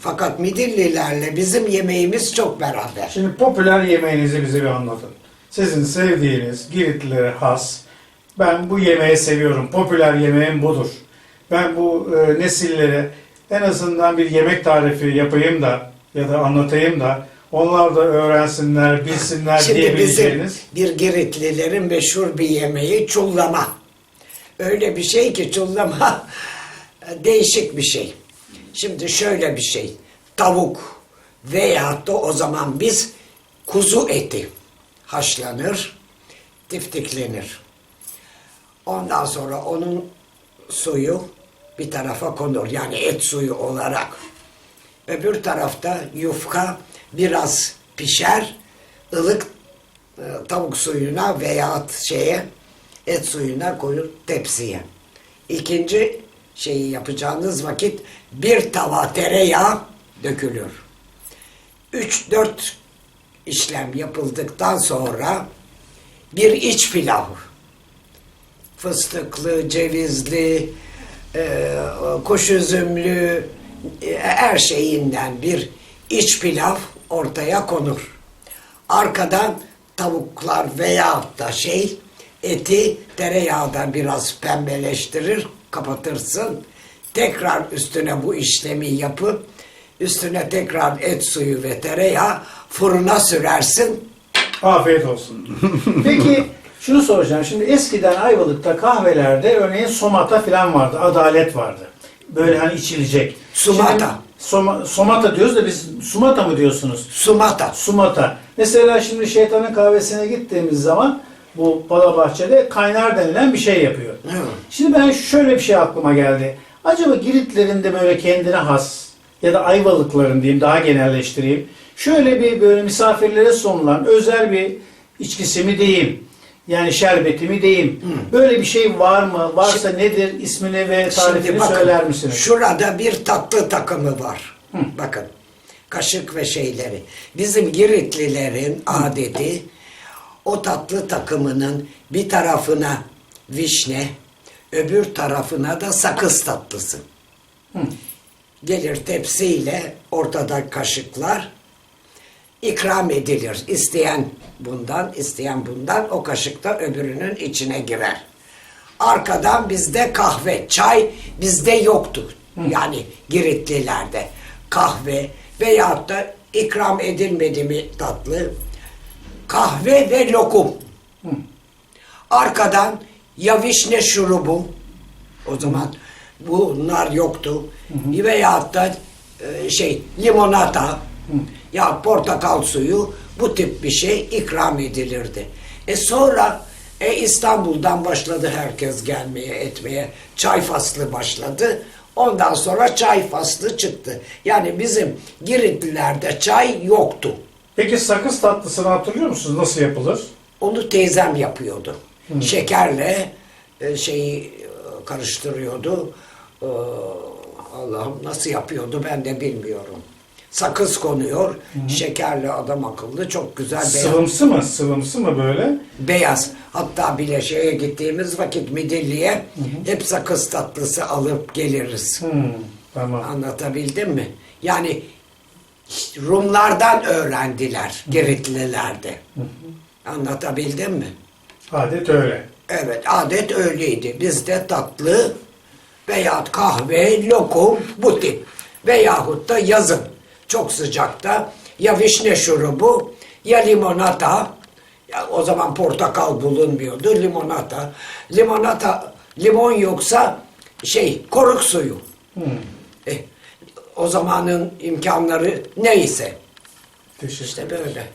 Fakat Midillilerle bizim yemeğimiz çok beraber. Şimdi popüler yemeğinizi bize bir anlatın. Sizin sevdiğiniz Giritlileri has. Ben bu yemeği seviyorum. Popüler yemeğim budur. Ben bu e, nesillere en azından bir yemek tarifi yapayım da ya da anlatayım da onlar da öğrensinler, bilsinler Şimdi bizim diyebileceğiniz. bir Giritlilerin meşhur bir yemeği çullama. Öyle bir şey ki çullama değişik bir şey. Şimdi şöyle bir şey. Tavuk veyahut da o zaman biz kuzu eti haşlanır, tiftiklenir. Ondan sonra onun suyu bir tarafa konur. Yani et suyu olarak. Öbür tarafta yufka biraz pişer. ılık e, tavuk suyuna veya şeye et suyuna koyun tepsiye. İkinci şeyi yapacağınız vakit bir tava tereyağı dökülür. 3-4 işlem yapıldıktan sonra bir iç pilav fıstıklı, cevizli, e, kuş üzümlü, e, her şeyinden bir iç pilav ortaya konur. Arkadan tavuklar veya da şey eti tereyağda biraz pembeleştirir, kapatırsın. Tekrar üstüne bu işlemi yapıp üstüne tekrar et suyu ve tereyağı fırına sürersin. Afiyet olsun. Peki şunu soracağım. Şimdi eskiden Ayvalık'ta kahvelerde örneğin somata falan vardı. Adalet vardı. Böyle hani içilecek. Sumata. Şimdi soma- somata diyoruz da biz sumata mı diyorsunuz? Sumata. Sumata. Mesela şimdi şeytanın kahvesine gittiğimiz zaman bu Palabahçe'de kaynar denilen bir şey yapıyor. Hı. Şimdi ben şöyle bir şey aklıma geldi. Acaba Giritlerin de böyle kendine has ya da Ayvalıkların diyeyim daha genelleştireyim. Şöyle bir böyle misafirlere sunulan özel bir içkisi mi diyeyim? Yani şerbeti mi diyeyim? Böyle bir şey var mı? Varsa nedir? İsmini ve tarifini Şimdi bakın, söyler misiniz? Şurada bir tatlı takımı var. Bakın. Kaşık ve şeyleri. Bizim Giritlilerin adeti o tatlı takımının bir tarafına vişne, öbür tarafına da sakız tatlısı. Gelir tepsiyle ortada kaşıklar ikram edilir. İsteyen bundan, isteyen bundan o kaşık da öbürünün içine girer. Arkadan bizde kahve, çay bizde yoktu. Yani Giritlilerde kahve veyahut da ikram edilmedi mi tatlı kahve ve lokum. Arkadan ya vişne şurubu o zaman bunlar yoktu. Veyahut da e, şey limonata ya portakal suyu bu tip bir şey ikram edilirdi. E sonra e, İstanbul'dan başladı herkes gelmeye etmeye. Çay faslı başladı. Ondan sonra çay faslı çıktı. Yani bizim Giritliler'de çay yoktu. Peki sakız tatlısını hatırlıyor musunuz? Nasıl yapılır? Onu teyzem yapıyordu. Şekerle e, şeyi e, karıştırıyordu. E, Allah'ım nasıl yapıyordu ben de bilmiyorum. Sakız konuyor. Şekerle adam akıllı çok güzel beyaz. Sıvımsı mı? Sıvımsı mı böyle? beyaz. Hatta bile şeye gittiğimiz vakit Midilli'ye hep sakız tatlısı alıp geliriz. Hmm, tamam. Anlatabildim mi? Yani Rumlardan öğrendiler Giritlilerde. Anlatabildim mi? Adet öyle. Evet adet öyleydi. Bizde tatlı veya kahve, lokum bu tip. Veyahut da yazın çok sıcakta ya vişne şurubu ya limonata ya o zaman portakal bulunmuyordu limonata. Limonata limon yoksa şey koruk suyu. Eh, o zamanın imkanları neyse Teşekkür işte böyle.